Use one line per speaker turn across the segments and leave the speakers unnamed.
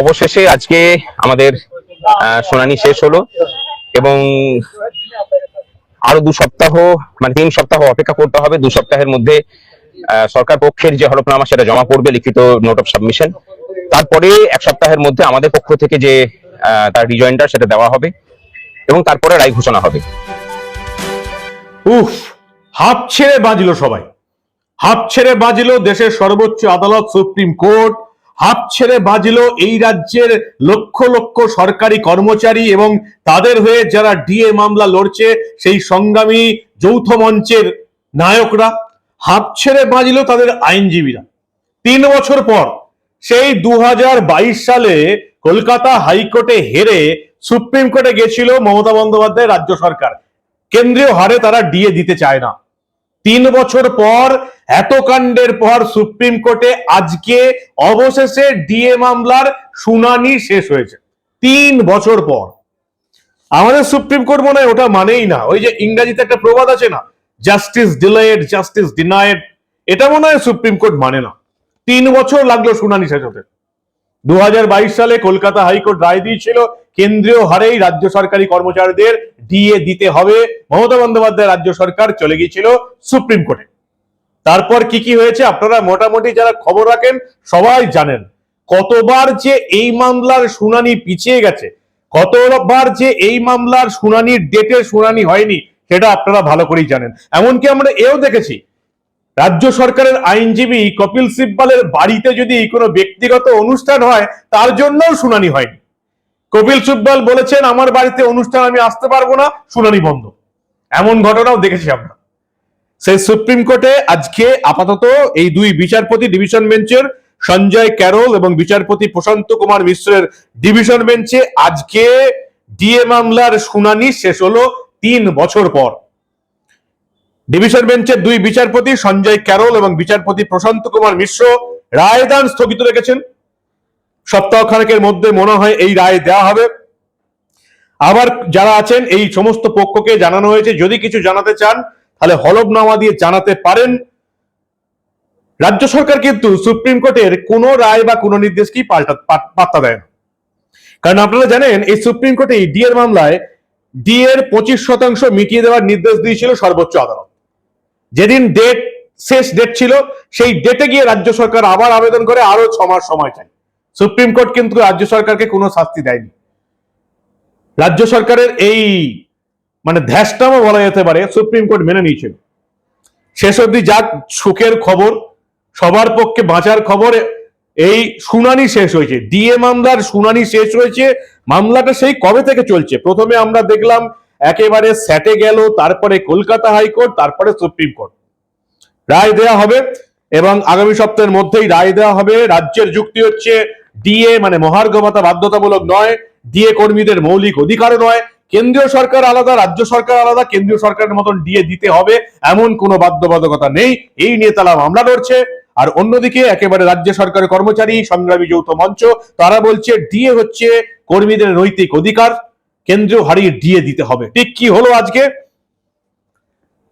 অবশেষে আজকে আমাদের শুনানি শেষ হলো এবং আরও দু সপ্তাহ মানে তিন সপ্তাহ অপেক্ষা করতে হবে। দু সপ্তাহের মধ্যে সরকার পক্ষের যে হলফনামা সেটা জমা পড়বে লিখিত নোট অফ সাবমিশন। তারপরে এক সপ্তাহের মধ্যে আমাদের পক্ষ থেকে যে তার রিজয়েন্টার সেটা দেওয়া হবে এবং তারপরে রায় ঘোষণা হবে।
উফ, হাফ ছেড়ে বাজলো সবাই। হাফ ছেড়ে বাজলো দেশের সর্বোচ্চ আদালত সুপ্রিম কোর্ট। হাফ ছেড়ে বাজলো এই রাজ্যের লক্ষ লক্ষ সরকারি কর্মচারী এবং তাদের হয়ে যারা ডিএ মামলা লড়ছে, সেই সংগ্রামী যৌথ মঞ্চের নায়করা হাফ ছেড়ে বাজলো তাদের আইনজীবীরা। তিন বছর পর, সেই দু হাজার বাইশ সালে কলকাতা হাইকোর্টে হেরে সুপ্রিম কোর্টে গেছিল মমতা বন্দ্যোপাধ্যায় রাজ্য সরকার। কেন্দ্রীয় হারে তারা ডিএ দিতে চায় না। তিন বছর পর এত কাণ্ডের পর সুপ্রিম কোর্টে আজকে অবশেষে ডিএ মামলার শুনানি শেষ হয়েছে। তিন বছর পর। আমাদের সুপ্রিম কোর্ট মনে হয় ওটা মানেই না। ওই যে ইংরেজিতে একটা প্রবাদ আছে না জাস্টিস ডিলেড জাস্টিস ডিনায়েড এটা মনে হয় সুপ্রিম কোর্ট মানে না। তিন বছর লাগল শুনানি শেষ হতে। দু হাজার বাইশ সালে কলকাতা হাইকোর্ট রায় দিয়েছিল, কেন্দ্রীয় হারেই রাজ্য সরকারি কর্মচারীদের ডিএ দিতে হবে। মমতা বন্দ্যোপাধ্যায় রাজ্য সরকার চলে গিয়েছিল সুপ্রিম কোর্টে। তারপর কি কি হয়েছে আপনারা মোটামুটি যারা খবর রাখেন সবাই জানেন। কতবার যে এই মামলার শুনানি পিছিয়ে গেছে, কতবার যে এই মামলার শুনানির ডেটে শুনানি হয়নি, সেটা আপনারা ভালো করেই জানেন। এমনকি আমরা এও দেখেছি, রাজ্য সরকারের আইনজীবী কপিল সিব্বালের বাড়িতে যদি কোনো ব্যক্তিগত অনুষ্ঠান হয়, তার জন্যও শুনানি হয়নি। কপিল সিব্বাল বলেছেন, আমার বাড়িতে অনুষ্ঠান আমি আসতে পারব না, শুনানি বন্ধ। এমন ঘটনাও দেখেছি আমরা। সেই সুপ্রিম কোর্টে আজকে আপাতত এই দুই বিচারপতি ডিভিশন বেঞ্চের সঞ্জয় ক্যারল এবং বিচারপতি প্রশান্ত কুমার মিশ্রের ডিভিশন বেঞ্চে আজকে ডিএ মামলার শুনানি শেষ হলো তিন বছর পর। ডিভিশন বেঞ্চের দুই বিচারপতি সঞ্জয় ক্যারল এবং বিচারপতি প্রশান্ত কুমার মিশ্র রায়দান স্থগিত রেখেছেন। সপ্তাহখানেকের মধ্যে মনে হয় এই রায় দেওয়া হবে। আবার যারা আছেন, এই সমস্ত পক্ষকে জানানো হয়েছে। যদি কিছু জানাতে চান, তাহলে হলফনামা দিয়ে জানাতে পারেন। রাজ্য সরকার কিন্তু সুপ্রিম কোর্টের কোনো রায় বা কোনো নির্দেশকেই পাল্টা পা- পাত্তা দেয় না। কারণ আপনারা জানেন, এই সুপ্রিম কোর্টে ডি এর মামলায় ডি এর পঁচিশ শতাংশ মিটিয়ে দেওয়ার নির্দেশ দিয়েছিল সর্বোচ্চ আদালত। যেদিন ডেট, শেষ ডেট ছিল, সেই ডেটে গিয়ে রাজ্য সরকার আবার আবেদন করে আরও ছ মাস সময় চায়। সুপ্রিম কোর্ট কিন্তু রাজ্য সরকারকে কোনো শাস্তি দেয়নি। রাজ্য সরকারের এই মানে ধ্যাসটামও বলা যেতে পারে, সুপ্রিম কোর্ট মেনে নিয়েছিল। শেষ অবধি যাক সুখের খবর, সবার পক্ষে বাঁচার খবর, এই শুনানি শেষ হয়েছে। ডিএ মামলার শুনানি শেষ হয়েছে, মামলাটা সেই কবে থেকে চলছে? প্রথমে আমরা দেখলাম একেবারে স্যাটে গেল, তারপরে কলকাতা হাইকোর্ট, তারপরে সুপ্রিম কোর্ট। রায় দেয়া হবে এবং আগামী সপ্তাহের মধ্যেই রায় দেওয়া হবে। রাজ্যের যুক্তি হচ্ছে ডিএ মানে মহার্ঘ বাধ্যতামূলক নয় ডিএ কর্মীদের মৌলিক অধিকারও নয়। কেন্দ্রীয় সরকার আলাদা, রাজ্য সরকার আলাদা, কেন্দ্রীয় সরকারের মতন ডিএ দিতে হবে। এমন কোনো বাধ্যবাধকতা নেই। এই নিয়ে তারা মামলা লড়ছে। আর অন্যদিকে একেবারে রাজ্য সরকারের কর্মচারী, সংগ্রামী যৌথ মঞ্চ, তারা বলছে ডিএ হচ্ছে কর্মীদের নৈতিক অধিকার। কেন্দ্রীয় হারিয়ে ডিএ দিতে হবে। ঠিক কি হলো আজকে?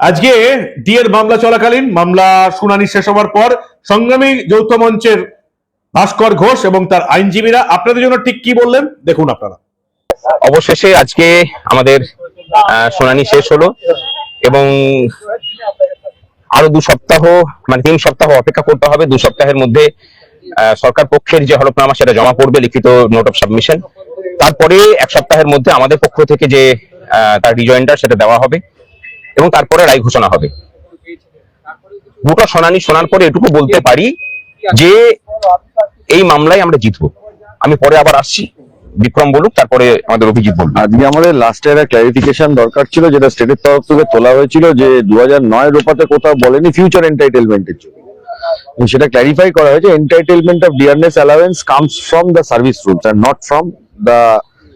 আজকে ডিএর মামলা চলাকালীন, মামলা শুনানি শেষ হওয়ার পর সংগ্রামী যৌথ মঞ্চের ভাস্কর ঘোষ এবং তার আইনজীবীরা, আপনাদের জন্য ঠিক কি বললেন? দেখুন আপনারা।
অবশেষে আজকে আমাদের শুনানি শেষ হলো এবং আরও দু সপ্তাহ মানে তিন সপ্তাহ অপেক্ষা করতে হবে। দু সপ্তাহের মধ্যে সরকার পক্ষের যে হলফনামা সেটা জমা পড়বে, লিখিত নোট অফ সাবমিশন। তারপরে এক সপ্তাহের মধ্যে আমাদের পক্ষ থেকে যে তার রিজয়েন্টার সেটা দেওয়া হবে এবং তারপরে রায় ঘোষণা হবে। গোটা শুনানি শোনার পরে এটুকু বলতে পারি যে এই মামলায় আমরা জিতবো। আমি পরে আবার আসছি। বিক্রম বলুক, তারপরে আমাদের অভিজিৎ বলবে
আজকে আমাদের লাস্টে একটা ক্লারিফিকেশন দরকার ছিল, যেটা স্টেটের তরফ থেকে তোলা হয়েছিল যে দু হাজার নয় রূপাতে কোথাও বলেনি ফিউচার এন্টাইটেলমেন্টের জন্য। সেটা ক্লারিফাই করা হয়েছে entitlement of dearness allowance comes from the service rules R not from the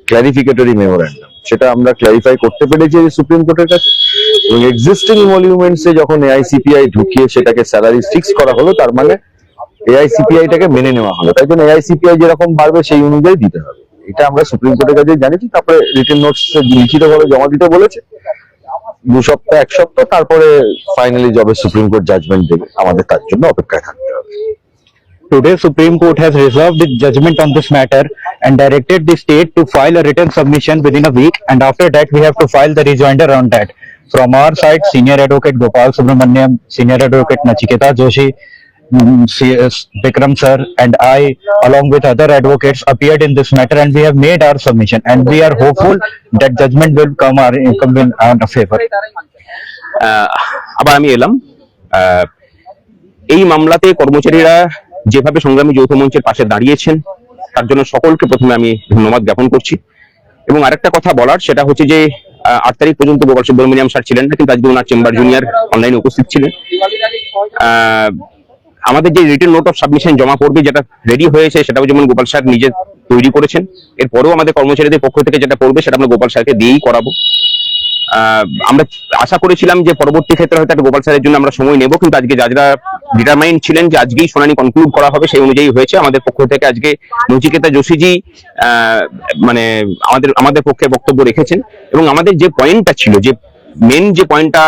clarificatory memorandum সেটা আমরা ক্লারিফাই করতে পেরেছি সুপ্রিম কোর্টের কাছে। এবং এক্সিস্টিং ইমলিউমেন্টস এ যখন এআইসিপিআই ঢুকিয়ে সেটাকে স্যালারি ফিক্স করা হলো, তার মানে এআইসিপিআই টাকে মেনে নেওয়া হলো তাই জন্য এআইসিপিআই যেরকম বাড়বে সেই অনুযায়ী দিতে হবে এটা আমরা সুপ্রিম কোর্টের কাছে জানিয়েছি তারপরে রিটেন নোটস লিখিত ভাবে জমা দিতে বলেছে দু সপ্তাহ এক সপ্তাহ তারপরে ফাইনালি যবে সুপ্রিম কোর্ট জাজমেন্ট দেবে আমাদের তার জন্য অপেক্ষায় থাকতে হবে
today Supreme Court has reserved its judgment on this matter and directed the state to file a written submission within a week and after that we have to file the rejoinder on that. From our side, Senior Advocate Gopal Subramaniam, Senior Advocate Nachiketa Joshi, mm, CS Vikram sir and I along with other advocates appeared in this matter and we have made our submission and we are hopeful that judgment will come our, come in our favor.
আহ, আবার আমি এলাম। আহ, এই মামলাতে কর্মচারীরা যেভাবে সংগ্রামী যৌথ মঞ্চের পাশে দাঁড়িয়েছেন তার জন্য সকলকে প্রথমে আমি ধন্যবাদ জ্ঞাপন করছি। এবং আরেকটা কথা বলার সেটা হচ্ছে যে আট তারিখ পর্যন্ত গোপাল সুব্রমণিয়াম স্যার ছিলেন না কিন্তু আজকে ওনার চেম্বার জুনিয়র অনলাইনে উপস্থিত ছিলেন। আহ, আমাদের যে রিটেন নোট অফ সাবমিশন জমা পড়বে যেটা রেডি হয়েছে, সেটাও যেমন গোপাল স্যার নিজে তৈরি করেছেন, এরপরেও আমাদের কর্মচারীদের পক্ষ থেকে যেটা পড়বে সেটা আমরা গোপাল স্যারকে দিয়েই করাবো। আমরা আশা করেছিলাম যে পরবর্তী ক্ষেত্রে হয়তো একটা গোপাল স্যারের জন্য আমরা সময় নেব, কিন্তু আজকে যারা ডিটারমাইন্ড ছিলেন যে আজকেই শুনানি কনক্লুড করা হবে, সেই অনুযায়ী হয়েছে। আমাদের পক্ষ থেকে আজকে নচিকেতা যোশীজি মানে আমাদের আমাদের পক্ষে বক্তব্য রেখেছেন। এবং আমাদের যে পয়েন্টটা ছিল, যে মেন যে পয়েন্টটা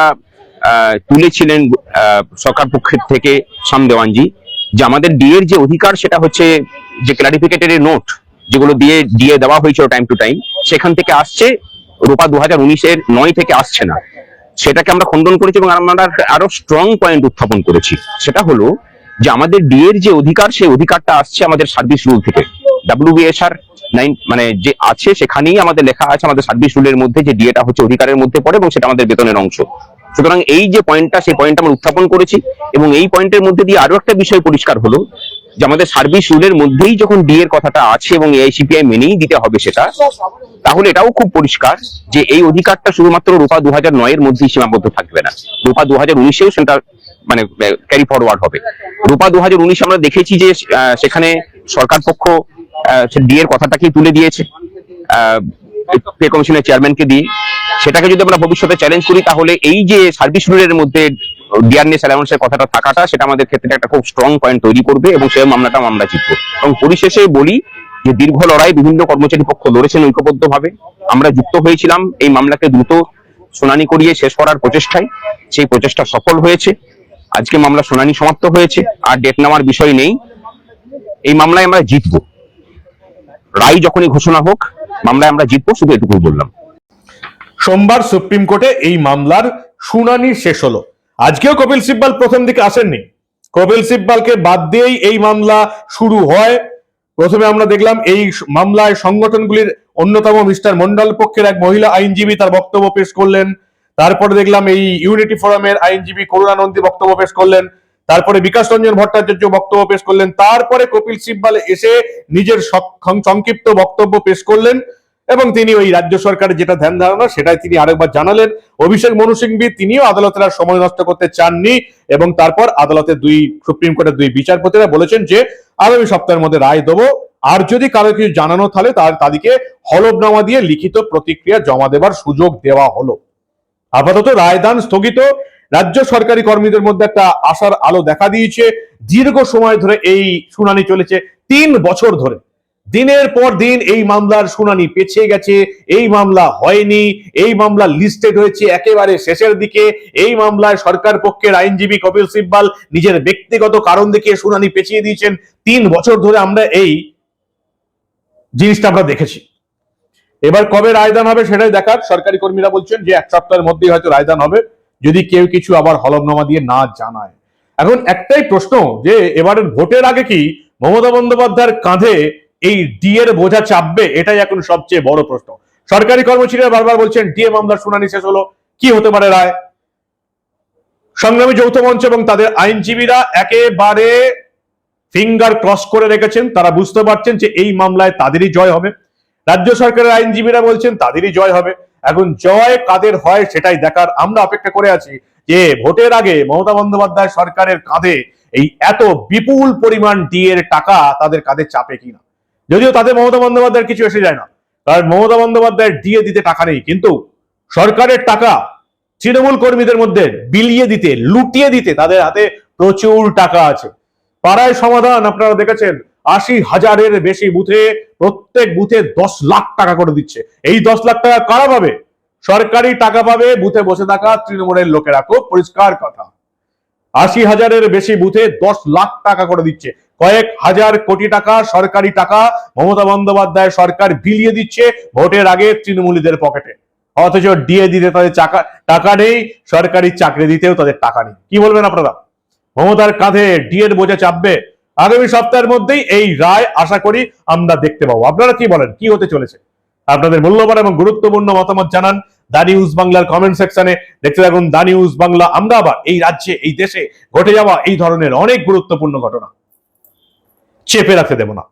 তুলেছিলেন সরকার পক্ষের থেকে শাম দেওয়ানজি, যে আমাদের ডিএর যে অধিকার সেটা হচ্ছে যে ক্লারিফিকেটরি নোট যেগুলো দিয়ে দিয়ে দেওয়া হয়েছিল টাইম টু টাইম সেখান থেকে আসছে, রূপা দু হাজার উনিশের নয় থেকে আসছে না। সেটাকে আমরা খণ্ডন করেছি এবং আমরা আরও স্ট্রং পয়েন্ট উত্থাপন করেছি। সেটা হলো যে আমাদের ডিএর যে অধিকার, সেই অধিকারটা আসছে আমাদের সার্ভিস রুল থেকে। ডাব্লিউবিএসআর নাইন মানে যে আছে, সেখানেই আমাদের লেখা আছে, আমাদের সার্ভিস রুলের মধ্যে যে ডিএটা হচ্ছে অধিকারের মধ্যে পড়ে এবং সেটা আমাদের বেতনের অংশ। সুতরাং এই যে পয়েন্টটা সেই পয়েন্ট আমরা উত্থাপন করেছি এবং এই পয়েন্টের মধ্যে দিয়ে আরও একটা বিষয় পরিষ্কার হলো যে আমাদের সার্ভিস রুলের মধ্যেই যখন ডি এর কথাটা আছে এবং এআইসিপিআই মেনেই দিতে হবে সেটা, তাহলে এটাও খুব পরিষ্কার যে এই অধিকারটা শুধুমাত্র রূপা দু হাজার নয়ের মধ্যেই সীমাবদ্ধ থাকবে না। রূপা দু হাজার উনিশেও সেটা মানে ক্যারি ফরওয়ার্ড হবে। রূপা দু হাজার উনিশে আমরা দেখেছি যে সেখানে সরকার পক্ষ ডি এর কথাটাকেই তুলে দিয়েছে। পে কমিশনের চেয়ারম্যানকে দিয়ে। সেটাকে যদি আমরা ভবিষ্যতে চ্যালেঞ্জ করি, তাহলে এই যে সার্ভিস রুলের মধ্যে ডিআরনেস অ্যালাউন্সের কথাটা থাকাটা, সেটা আমাদের ক্ষেত্রে একটা খুব স্ট্রং পয়েন্ট তৈরি করবে এবং সেই মামলাটা আমরা জিতবো। এবং পরিশেষে বলি যে দীর্ঘ লড়াই বিভিন্ন কর্মচারী পক্ষ লড়েছেন ঐক্যবদ্ধভাবে। আমরা যুক্ত হয়েছিলাম এই মামলাকে দ্রুত শুনানি করিয়ে শেষ করার প্রচেষ্টায়। সেই প্রচেষ্টা সফল হয়েছে। আজকে মামলা শুনানি সমাপ্ত হয়েছে। আর ডেট নেওয়ার বিষয় নেই। এই মামলায় আমরা জিতবো। রায় যখনই ঘোষণা হোক, মামলায় আমরা জিতবো, শুধু এটুকুই বললাম।
সোমবার সুপ্রিম কোর্টে এই মামলার শুনানি শেষ হলো। আজকেও কপিল সিব্বাল প্রথম দিকে আসেননি। কপিল সিব্বালকে বাদ দিয়েই এই মামলা শুরু হয়। প্রথমে আমরা দেখলাম এই মামলায় সংগঠনগুলির অন্যতম মিস্টার মন্ডল পক্ষের এক মহিলা আইনজীবী তার বক্তব্য পেশ করলেন। তারপরে দেখলাম এই ইউনিটি ফোরামের আইনজীবী করুণানন্দী বক্তব্য পেশ করলেন। তারপরে বিকাশ রঞ্জন ভট্টাচার্য বক্তব্য পেশ করলেন। তারপরে কপিল সিব্বাল এসে নিজের সংক্ষিপ্ত বক্তব্য পেশ করলেন। এবং তিনি ওই রাজ্য সরকারের যেটা ধ্যান ধারণা, সেটাই তিনি আরেকবার জানালেন। অভিষেক মনু সিংভি, তিনিও আদালতের আর সময় নষ্ট করতে চাননি এবং তারপর আদালতের দুই, সুপ্রিম কোর্টের দুই বিচারপতিরা বলেছেন যে, আগামী সপ্তাহের মধ্যে রায় দেবো। আর যদি কারও কিছু জানানো তাহলে তার, তাদেরকে হলফনামা দিয়ে লিখিত প্রতিক্রিয়া জমা দেবার সুযোগ দেওয়া হলো। আপাতত রায়দান স্থগিত। রাজ্য সরকারি কর্মীদের মধ্যে একটা আশার আলো দেখা দিয়েছে। দীর্ঘ সময় ধরে এই শুনানি চলেছে। তিন বছর ধরে। দিনের পর দিন এই মামলার শুনানি পেছিয়ে গেছে, এই মামলা হয়নি, এই মামলা লিস্টেড হয়েছে একেবারে শেষের দিকে, এই মামলায় সরকার পক্ষের আইনজীবী কপিল সিব্বাল নিজের ব্যক্তিগত কারণ দেখিয়ে শুনানি পেছিয়ে দিয়েছেন। তিন বছর ধরে আমরা এই জিনিসটা আমরা দেখেছি। এবার কবে রায়দান হবে সেটাই দেখার। সরকারি কর্মীরা বলছেন যে এক সপ্তাহের মধ্যেই হয়তো রায়দান হবে, যদি কেউ কিছু আবার হলফনামা দিয়ে না জানায়। এখন একটাই প্রশ্ন যে এবারের ভোটের আগে কি মমতা বন্দ্যোপাধ্যায়ের কাঁধে এই ডিএর বোঝা চাপবে? এটাই এখন সবচেয়ে বড় প্রশ্ন। সরকারি কর্মচারীরা বারবার বলছেন ডিএ মামলার শুনানি শেষ হলো। কি হতে পারে রায়? সংগ্রামী যৌথ মঞ্চ এবং তাদের আইনজীবীরা একেবারে ফিঙ্গার ক্রস করে রেখেছেন। তারা বুঝতে পারছেন যে এই মামলায় তাদেরই জয় হবে। রাজ্য সরকারের আইনজীবীরা বলছেন, তাদেরই জয় হবে। এখন জয় কাদের হয় সেটাই দেখার আমরা অপেক্ষা করে আছি যে ভোটের আগে মমতা বন্দ্যোপাধ্যায় সরকারের কাঁধে এই এত বিপুল পরিমাণ ডিএর টাকা তাদের কাঁধে চাপে কিনা। যদিও তাদের মমতা বন্দ্যোপাধ্যায়ের কিছু এসে যায় না, কারণ মমতা বন্দ্যোপাধ্যায়ের ডিএ দিতে টাকা নেই, কিন্তু সরকারের টাকা তৃণমূল কর্মীদের মধ্যে বিলিয়ে দিতে, লুটিয়ে দিতে তাদের হাতে প্রচুর টাকা আছে। পাড়ায় সমাধান, আপনারা দেখেছেন, আশি হাজারের বেশি বুথে, প্রত্যেক বুথে দশ লাখ টাকা করে দিচ্ছে। এই দশ লাখ টাকা কারা পাবে? সরকারি টাকা পাবে, বুথে বসে থাকা তৃণমূলের লোকেরা। খুব পরিষ্কার আশি হাজারের বেশি বুথে দশ লাখ টাকা করে দিচ্ছে। কয়েক হাজার কোটি টাকা সরকারি টাকা মমতা বন্দ্যোপাধ্যায় সরকার বিলিয়ে দিচ্ছে ভোটের আগে তৃণমূলীদের পকেটে। অথচ ডিএ দিতে তাদের টাকা টাকা নেই, সরকারি চাকরি দিতেও তাদের টাকা নেই। কি বলবেন আপনারা? মমতার কাঁধে ডিএর বোঝা চাপবে? আগামী সপ্তাহের মধ্যেই এই রায় আশা করি আমরা দেখতে পাবো। আপনারা কি বলেন? কি হতে চলেছে? আপনাদের মূল্যবান এবং গুরুত্বপূর্ণ মতামত জানান দা নিউজ বাংলার কমেন্ট সেকশনে। দেখতে থাকুন দা নিউজ বাংলা। আমরা আবার এই রাজ্যে, এই দেশে ঘটে যাওয়া এই ধরনের অনেক গুরুত্বপূর্ণ ঘটনা চেপে রাখতে দেব না।